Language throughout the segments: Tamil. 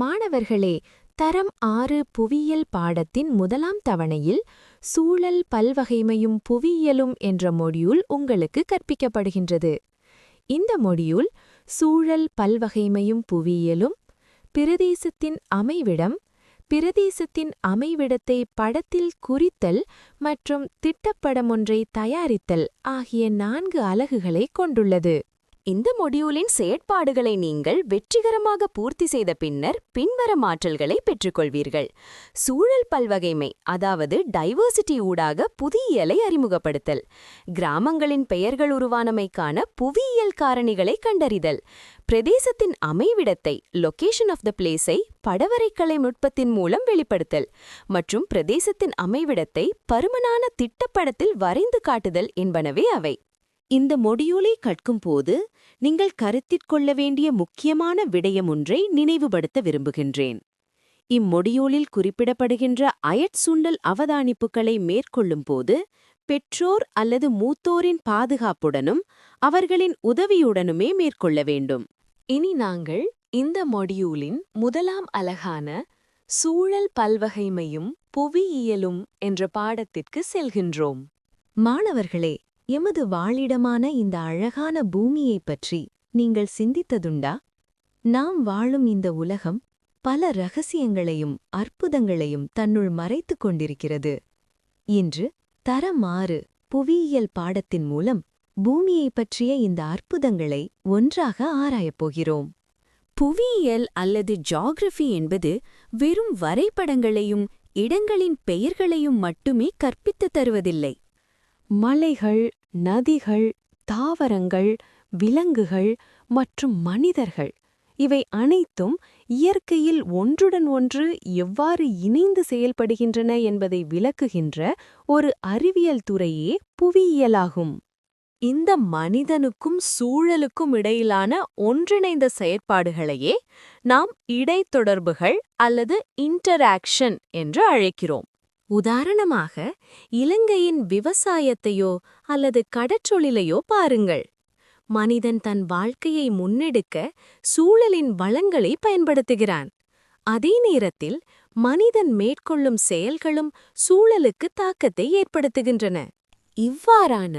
மாணவர்களே தரம் ஆறு புவியியல் பாடத்தின் முதலாம் தவணையில் சூழல் பல்வகைமையும் புவியியலும் என்ற மொடியூல் உங்களுக்கு கற்பிக்கப்படுகின்றது. இந்த மொடியூல் சூழல் பல்வகைமையும் புவியியலும் பிரதேசத்தின் அமைவிடம் பிரதேசத்தின் அமைவிடத்தை படத்தில் குறித்தல் மற்றும் திட்டப்படமொன்றை தயாரித்தல் ஆகிய நான்கு அலகுகளை கொண்டுள்ளது. இந்த மொடியூலின் செயற்பாடுகளை நீங்கள் வெற்றிகரமாக பூர்த்தி செய்த பின்னர் பின்வர மாற்றல்களை பெற்றுக்கொள்வீர்கள். சூழல் பல்வகைமை அதாவது டைவர்சிட்டி ஊடாக புதியியலை அறிமுகப்படுத்தல். கிராமங்களின் பெயர்கள் உருவானமைக்கான புவியியல் காரணிகளை கண்டறிதல். பிரதேசத்தின் அமைவிடத்தை லொகேஷன் ஆஃப் த பிளேஸை படவரைக்கலை நுட்பத்தின் மூலம் வெளிப்படுத்தல். மற்றும் பிரதேசத்தின் அமைவிடத்தை பருமனான திட்டப்படத்தில் வரைந்து காட்டுதல் என்பனவே அவை. இந்த மொடியூலை கற்கும்போது நீங்கள் கருத்திற்கொள்ள வேண்டிய முக்கியமான விடயம் ஒன்றை நினைவுபடுத்த விரும்புகின்றேன். இம்மொடியூலில் குறிப்பிடப்படுகின்ற அயற்சுண்டல் அவதானிப்புகளை மேற்கொள்ளும்போது பெற்றோர் அல்லது மூத்தோரின் பாதுகாப்புடனும் அவர்களின் உதவியுடனுமே மேற்கொள்ள வேண்டும். இனி நாங்கள் இந்த மொடியூலின் முதலாம் அலகான சூழல் பல்வகைமையும் புவியியலும் என்ற பாடத்திற்கு செல்கின்றோம். மாணவர்களே எமது வாழிடமான இந்த அழகான பூமியைப் பற்றி நீங்கள் சிந்தித்ததுண்டா? நாம் வாழும் இந்த உலகம் பல ரகசியங்களையும் அற்புதங்களையும் தன்னுள் மறைத்துக் கொண்டிருக்கிறது. இன்று தரமாறு புவியியல் பாடத்தின் மூலம் பூமியைப் பற்றிய இந்த அற்புதங்களை ஒன்றாக ஆராயப் போகிறோம். புவியியல் அல்லது ஜியாகிரபி என்பது வெறும் வரைபடங்களையும் இடங்களின் பெயர்களையும் மட்டுமே கற்பித்துத் தருவதில்லை. மலைகள் நதிகள் தாவரங்கள் விலங்குகள் மற்றும் மனிதர்கள். இவை அனைத்தும் இயற்கையில் ஒன்றுடன் ஒன்று எவ்வாறு இணைந்து செயல்படுகின்றன என்பதை விளக்குகின்ற ஒரு அறிவியல் துறையே புவியியலாகும். இந்த மனிதனுக்கும் சூழலுக்கும் இடையிலான ஒன்றிணைந்த செயற்பாடுகளையே நாம் இடைத்தொடர்புகள் அல்லது இன்டராக்ஷன் என்று அழைக்கிறோம். உதாரணமாக இலங்கையின் விவசாயத்தையோ அல்லது கடற்றொழிலையோ பாருங்கள். மனிதன் தன் வாழ்க்கையை முன்னெடுக்க சூழலின் வளங்களை பயன்படுத்துகிறான். அதே நேரத்தில் மனிதன் மேற்கொள்ளும் செயல்களும் சூழலுக்கு தாக்கத்தை ஏற்படுத்துகின்றன. இவ்வாறான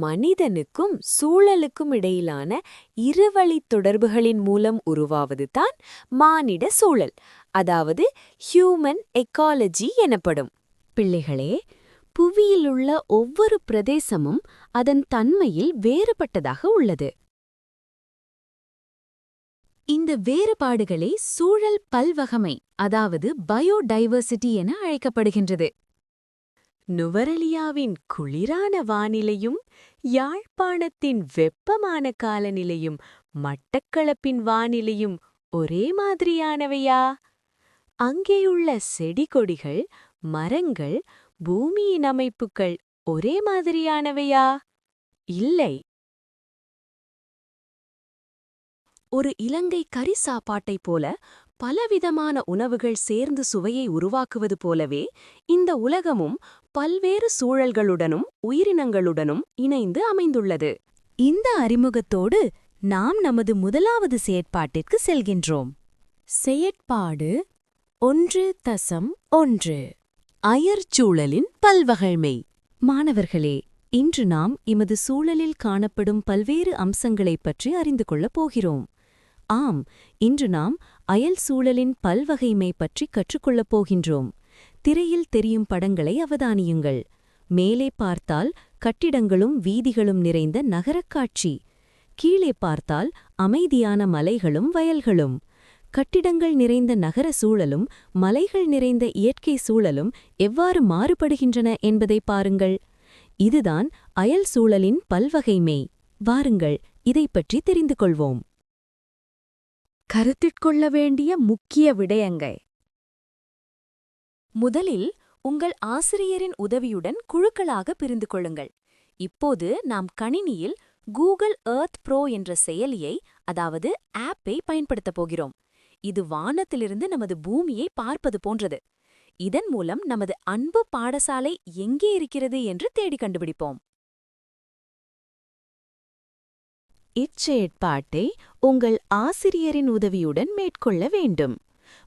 மனிதனுக்கும் சூழலுக்கும் இடையிலான இருவழி தொடர்புகளின் மூலம் உருவாவது தான் மானிட சூழல் அதாவது ஹியூமன் எக்காலஜி எனப்படும். பிள்ளைகளே புவியிலுள்ள ஒவ்வொரு பிரதேசமும் அதன் தன்மையில் வேறுபட்டதாக உள்ளது. இந்த வேறுபாடுகளே சூழல் பல்வகமை அதாவது பயோடைவர்சிட்டி என அழைக்கப்படுகின்றது. நுவரலியாவின் குளிரான வானிலையும் யாழ்ப்பாணத்தின் வெப்பமான காலநிலையும் மட்டக்களப்பின் வானிலையும் ஒரே மாதிரியானவையா? அங்கேயுள்ள செடி கொடிகள் மரங்கள் பூமியின் அமைப்புகள் ஒரே மாதிரியானவையா? இல்லை. ஒரு இலங்கை கறி சாப்பாட்டைப் போல பலவிதமான உணவுகள் சேர்ந்து சுவையை உருவாக்குவது போலவே இந்த உலகமும் பல்வேறு சூழல்களுடனும் உயிரினங்களுடனும் இணைந்து அமைந்துள்ளது. இந்த அறிமுகத்தோடு நாம் நமது முதலாவது செயற்பாட்டிற்கு செல்கின்றோம். செயற்பாடு ஒன்று தசம் ஒன்று. அயற்சூழலின் பல்வகைமை மாணவர்களே இன்று நாம் எமது சூழலில் காணப்படும் பல்வேறு அம்சங்களைப் பற்றி அறிந்து கொள்ளப் போகிறோம். ஆம் இன்று நாம் அயல் சூழலின் பல்வகைமை பற்றி கற்றுக்கொள்ளப் போகின்றோம். திரையில் தெரியும் படங்களை அவதானியுங்கள். மேலே பார்த்தால் கட்டிடங்களும் வீதிகளும் நிறைந்த நகரக் காட்சி. கீழே பார்த்தால் அமைதியான மலைகளும் வயல்களும். கட்டிடங்கள் நிறைந்த நகர சூழலும் மலைகள் நிறைந்த இயற்கை சூழலும் எவ்வாறு மாறுபடுகின்றன என்பதை பாருங்கள். இதுதான் அயல் சூழலின் பல்வகைமை வாருங்கள் இதைப் பற்றி தெரிந்து கொள்வோம். கருத்திற்கொள்ள வேண்டிய முக்கிய விடயங்கள். முதலில் உங்கள் ஆசிரியரின் உதவியுடன் குழுக்களாக பிரிந்து கொள்ளுங்கள். இப்போது நாம் கணினியில் கூகுள் ஏர்த் ப்ரோ என்ற செயலியை அதாவது ஆப்பை பயன்படுத்தப் போகிறோம். இது வானத்திலிருந்து நமது பூமியை பார்ப்பது போன்றது. இதன் மூலம் நமது அன்பு பாடசாலை எங்கே இருக்கிறது என்று தேடி கண்டுபிடிப்போம். இச்செயற்பாட்டை உங்கள் ஆசிரியரின் உதவியுடன் மேற்கொள்ள வேண்டும்.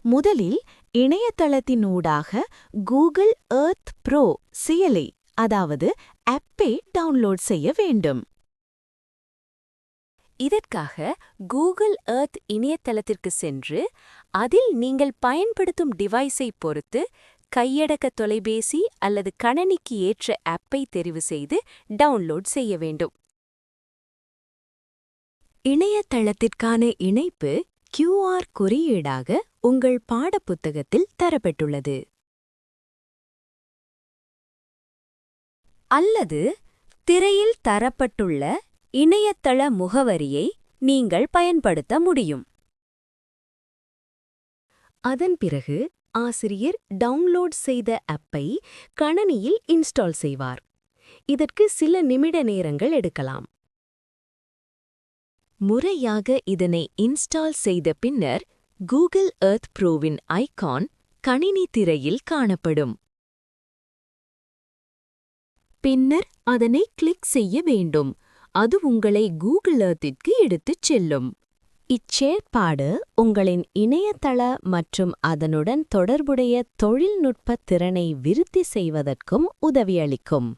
முதலில் இணையதளத்தினூடாக கூகுள் எர்த் ப்ரோ செயலி அதாவது ஆப்பை டவுன்லோட் செய்ய வேண்டும். இதற்காக கூகுள் எர்த் இணையதளத்திற்கு சென்று அதில் நீங்கள் பயன்படுத்தும் டிவைஸை பொறுத்து கையடக்க தொலைபேசி அல்லது கணனிக்கு ஏற்ற ஆப்பை தெரிவு செய்து டவுன்லோட் செய்ய வேண்டும். இணையதளத்திற்கான இணைப்பு QR குறியீடாக உங்கள் பாடப்புத்தகத்தில் தரப்பட்டுள்ளது. அல்லது திரையில் தரப்பட்டுள்ள இணையதள முகவரியை நீங்கள் பயன்படுத்த முடியும். அதன் பிறகு ஆசிரியர் டவுன்லோட் செய்த ஆப்பை கணனியில் இன்ஸ்டால் செய்வார். இதற்கு சில நிமிட நேரங்கள் எடுக்கலாம். முறையாக இதனை இன்ஸ்டால் செய்த பின்னர் கூகுள் எர்த் ப்ரோவின் ஐகான் கணினி திரையில் காணப்படும். பின்னர் அதனை கிளிக் செய்ய வேண்டும். அது உங்களை கூகுள் எர்த்திற்கு எடுத்துச் செல்லும். இச்செயற்பாடு உங்களின் இணையதள மற்றும் அதனுடன் தொடர்புடைய தொழில்நுட்ப திறனை விருத்தி செய்வதற்கும் உதவியளிக்கும்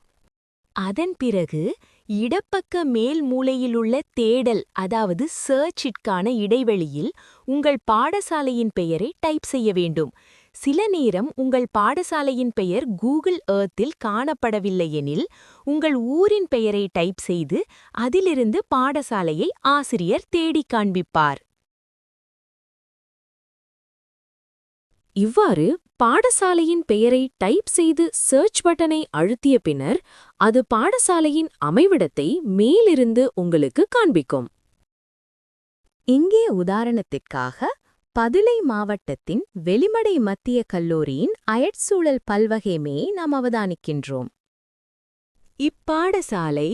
அதன் பிறகு இடப்பக்க மேல் மூலையிலுள்ள தேடல் அதாவது சர்ச்சிற்கான இடைவெளியில் உங்கள் பாடசாலையின் பெயரை டைப் செய்ய வேண்டும். சில நேரம் உங்கள் பாடசாலையின் பெயர் கூகுள் ஏர்த்தில் காணப்படவில்லையெனில் உங்கள் ஊரின் பெயரை டைப் செய்து அதிலிருந்து பாடசாலையை ஆசிரியர் தேடிக் காண்பிப்பார். இவ்வாறு பாடசாலையின் பெயரை டைப் செய்து சர்ச் பட்டனை அழுத்திய பின்னர் அது பாடசாலையின் அமைவிடத்தை மேலிருந்து உங்களுக்கு காண்பிக்கும். இங்கே உதாரணத்திற்காக பதுளை மாவட்டத்தின் வெளிமடை மத்திய கல்லூரியின் அயற்சூழல் பல்வகைமையை நாம் அவதானிக்கின்றோம். இப்பாடசாலை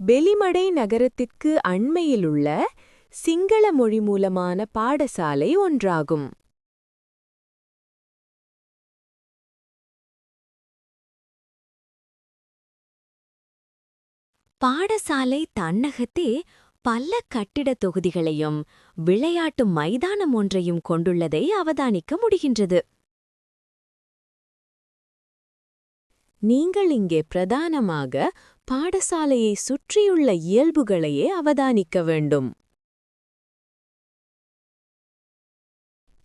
வெளிமடை நகரத்திற்கு அண்மையிலுள்ள சிங்கள மொழி மூலமான பாடசாலை ஒன்றாகும். பாடசாலை தன்னகத்தே பல கட்டிடத் தொகுதிகளையும் விளையாட்டு மைதானம் ஒன்றையும் கொண்டுள்ளதை அவதானிக்க முடிகின்றது. நீங்கள் இங்கே பிரதானமாக பாடசாலையை சுற்றியுள்ள இயல்புகளையே அவதானிக்க வேண்டும்.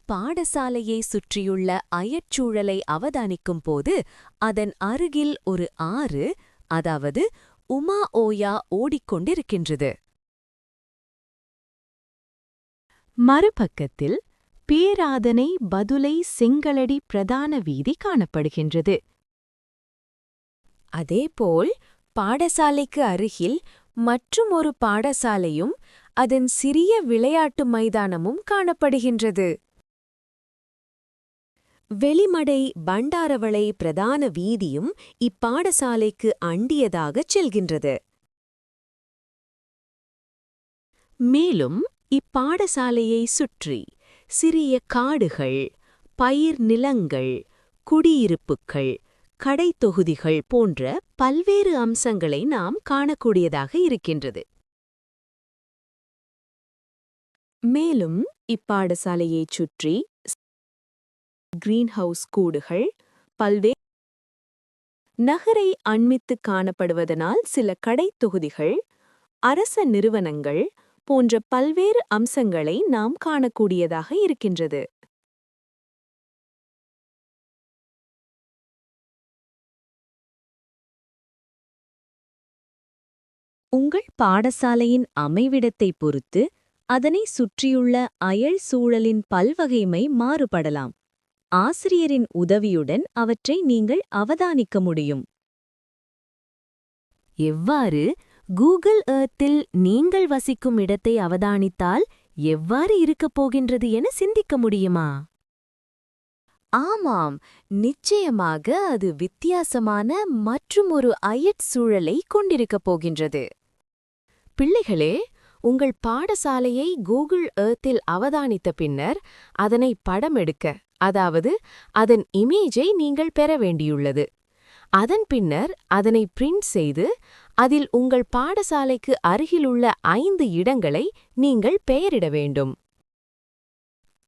பாடசாலையை சுற்றியுள்ள அயற்சூழலை அவதானிக்கும் போது அதன் அருகில் ஒரு ஆறு அதாவது உமா ஓயா ஓடிக்கொண்டிருக்கின்றது. மறுபக்கத்தில் பேராதனை பதுலை செங்கலடி பிரதான வீதி காணப்படுகின்றது. அதேபோல் பாடசாலைக்கு அருகில் மற்றும் ஒரு பாடசாலையும் அதன் சிறிய விளையாட்டு மைதானமும் காணப்படுகின்றது. வெளிமடை பண்டாரவளை பிரதான வீதியும் இப்பாடசாலைக்கு அண்டியதாகச் செல்கின்றது. மேலும் இப்பாடசாலையை சுற்றி சிறிய காடுகள் பயிர் நிலங்கள் குடியிருப்புக்கள் கடைத்தொகுதிகள் போன்ற பல்வேறு அம்சங்களை நாம் காணக்கூடியதாக இருக்கின்றது. மேலும் இப்பாடசாலையைச் சுற்றி கிரீன்ஹவுஸ் கூடுகள் பல்வே நகரை அண்மித்துக் காணப்படுவதனால் சில கடைத் தொகுதிகள் அரச நிறுவனங்கள் போன்ற பல்வேறு அம்சங்களை நாம் காணக்கூடியதாக இருக்கின்றது. உங்கள் பாடசாலையின் அமைவிடத்தை பொறுத்து அதனை சுற்றியுள்ள அயல் சூழலின் பல்வகைமை மாறுபடலாம். ஆசிரியரின் உதவியுடன் அவற்றை நீங்கள் அவதானிக்க முடியும். எவ்வாறு கூகுள் ஏர்த்தில் நீங்கள் வசிக்கும் இடத்தை அவதானித்தால் எவ்வாறு இருக்கப் போகின்றது என சிந்திக்க முடியுமா? ஆமாம். நிச்சயமாக அது வித்தியாசமான மற்றும் ஒரு அயட் சூழலை கொண்டிருக்கப் போகின்றது. பிள்ளைகளே உங்கள் பாடசாலையை கூகுள் ஏர்த்தில் அவதானித்த பின்னர் அதனை படமெடுக்க அதாவது அதன் இமேஜை நீங்கள் பெற வேண்டியுள்ளது. அதன் பின்னர் அதனை பிரிண்ட் செய்து அதில் உங்கள் பாடசாலைக்கு அருகிலுள்ள ஐந்து இடங்களை நீங்கள் பெயரிட வேண்டும்.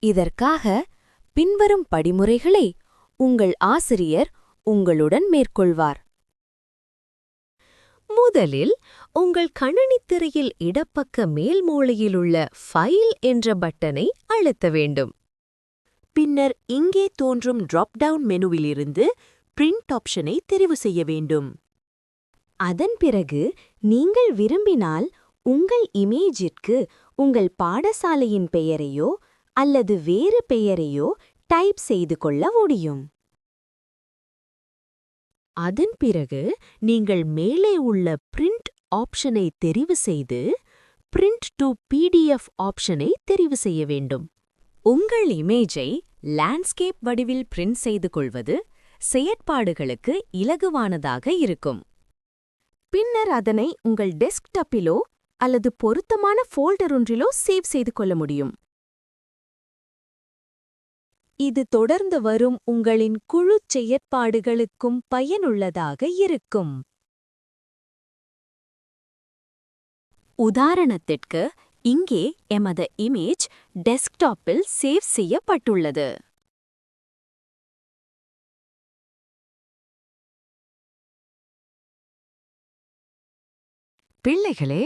இதற்காக பின்வரும் படிமுறைகளை உங்கள் ஆசிரியர் உங்களுடன் மேற்கொள்வார். முதலில் உங்கள் கணினித் திரையில் இடப்பக்க மேல் மூலையிலுள்ள ஃபைல் என்ற பட்டனை அழுத்த வேண்டும். பின்னர் இங்கே தோன்றும் டிராப் டவுன் மெனுவிலிருந்து பிரிண்ட் ஆப்ஷனை தெரிவு செய்ய வேண்டும். அதன் பிறகு நீங்கள் விரும்பினால் உங்கள் இமேஜிற்கு உங்கள் பாடசாலையின் பெயரையோ அல்லது வேறு பெயரையோ டைப் செய்து கொள்ள முடியும். அதன் பிறகு நீங்கள் மேலே உள்ள பிரிண்ட் ஆப்ஷனை தெரிவு செய்து பிரிண்ட் டு பிடிஎஃப் ஆப்ஷனை தெரிவு செய்ய வேண்டும். உங்கள் இமேஜை லேண்ட்ஸ்கேப் வடிவில் பிரிண்ட் செய்து கொள்வது செயற்பாடுகளுக்கு இலகுவானதாக இருக்கும். பின்னர் அதனை உங்கள் டெஸ்க்டாப்பிலோ அல்லது பொருத்தமான ஃபோல்டர் ஒன்றிலோ சேவ் செய்து கொள்ள முடியும். இது தொடர்ந்து வரும் உங்களின் குழுச் செயற்பாடுகளுக்கும் பயனுள்ளதாக இருக்கும். உதாரணத்திற்கு இங்கே எமது இமேஜ் டெஸ்க்டாப்பில் சேவ் செய்யப்பட்டுள்ளது. பிள்ளைகளே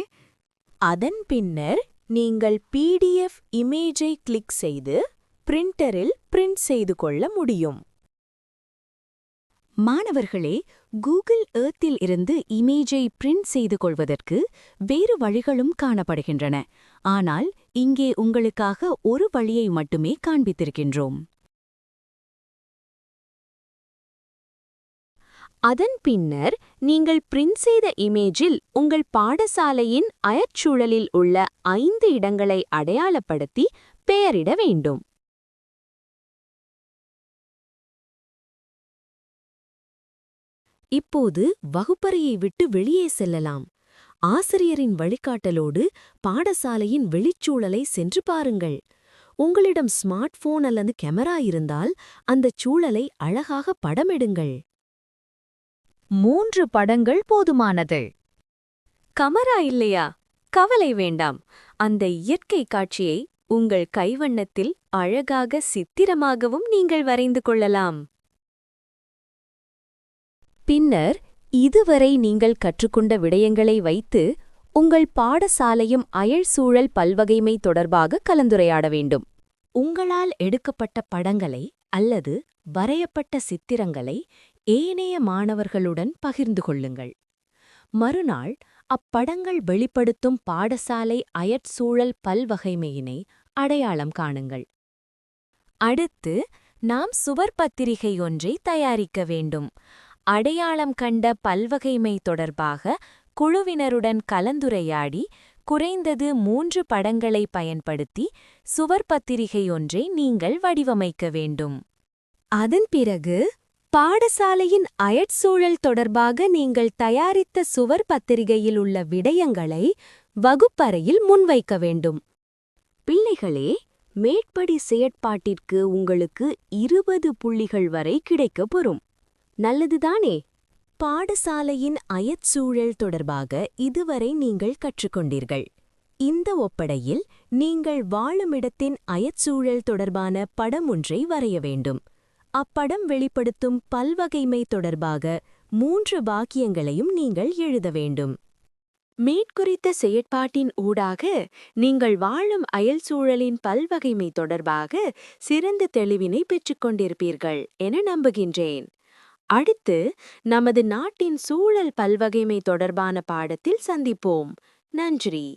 அதன் பின்னர் நீங்கள் பிடிஎஃப் இமேஜை கிளிக் செய்து பிரிண்டரில் பிரிண்ட் செய்து கொள்ள முடியும். மாணவர்களே கூகுள் எர்த்தில் இருந்து இமேஜை பிரிண்ட் செய்து கொள்வதற்கு வேறு வழிகளும் காணப்படுகின்றன. ஆனால் இங்கே உங்களுக்காக ஒரு வழியை மட்டுமே காண்பித்திருக்கின்றோம். அதன் பின்னர் நீங்கள் பிரிண்ட் செய்த இமேஜில் உங்கள் பாடசாலையின் அயற்சூழலில் உள்ள ஐந்து இடங்களை அடையாளப்படுத்தி பெயரிட வேண்டும். இப்போது வகுப்பறையை விட்டு வெளியே செல்லலாம். ஆசிரியரின் வழிகாட்டலோடு பாடசாலையின் வெளிச்சூழலை சென்று பாருங்கள். உங்களிடம் ஸ்மார்ட் போன் அல்லது கேமரா இருந்தால் அந்தச் சூழலை அழகாக படமெடுங்கள். மூன்று படங்கள் போதுமானது. கமரா இல்லையா? கவலை வேண்டாம். அந்த இயற்கை காட்சியை உங்கள் கைவண்ணத்தில் அழகாக சித்திரமாகவும் நீங்கள் வரைந்து கொள்ளலாம். பின்னர் இதுவரை நீங்கள் கற்றுக்கொண்ட விடயங்களை வைத்து உங்கள் பாடசாலையும் அயழ்சூழல் பல்வகைமை தொடர்பாக கலந்துரையாட வேண்டும். உங்களால் எடுக்கப்பட்ட படங்களை அல்லது வரையப்பட்ட சித்திரங்களை ஏனைய மாணவர்களுடன் பகிர்ந்து கொள்ளுங்கள். மறுநாள் அப்படங்கள் வெளிப்படுத்தும் பாடசாலை அயற்சூழல் பல்வகைமையினை அடையாளம் காணுங்கள். அடுத்து நாம் சுவர் பத்திரிகை ஒன்றை தயாரிக்க வேண்டும். அடையாளம் கண்ட பல்வகைமை தொடர்பாக குழுவினருடன் கலந்துரையாடி குறைந்தது மூன்று படங்களை பயன்படுத்தி சுவர் பத்திரிகை ஒன்றை நீங்கள் வடிவமைக்க வேண்டும். அதன் பிறகு பாடசாலையின் அயற்சூழல் தொடர்பாக நீங்கள் தயாரித்த சுவர் பத்திரிகையில் உள்ள விடயங்களை வகுப்பறையில் முன்வைக்க வேண்டும். பிள்ளைகளே மேற்படி செயற்பாட்டிற்கு உங்களுக்கு இருபது புள்ளிகள் வரை கிடைக்கப் பெறும். நல்லதுதானே? பாடசாலையின் அயற்சூழல் தொடர்பாக இதுவரை நீங்கள் கற்றுக்கொண்டீர்கள். இந்த ஒப்படையில் நீங்கள் வாழுமிடத்தின் அயற்சூழல் தொடர்பான படம் ஒன்றை வரைய வேண்டும். அப்படம் வெளிப்படுத்தும் பல்வகைமை தொடர்பாக மூன்று வாக்கியங்களையும் நீங்கள் எழுத வேண்டும். மேற்குறித்த செயற்பாட்டின் ஊடாக நீங்கள் வாழும் அயல் சூழலின் பல்வகைமை தொடர்பாக சிறந்த தெளிவினை பெற்றுக்கொண்டிருப்பீர்கள் என நம்புகின்றேன். அடுத்து நமது நாட்டின் சூழல் பல்வகைமை தொடர்பான பாடத்தில் சந்திப்போம். நன்றி.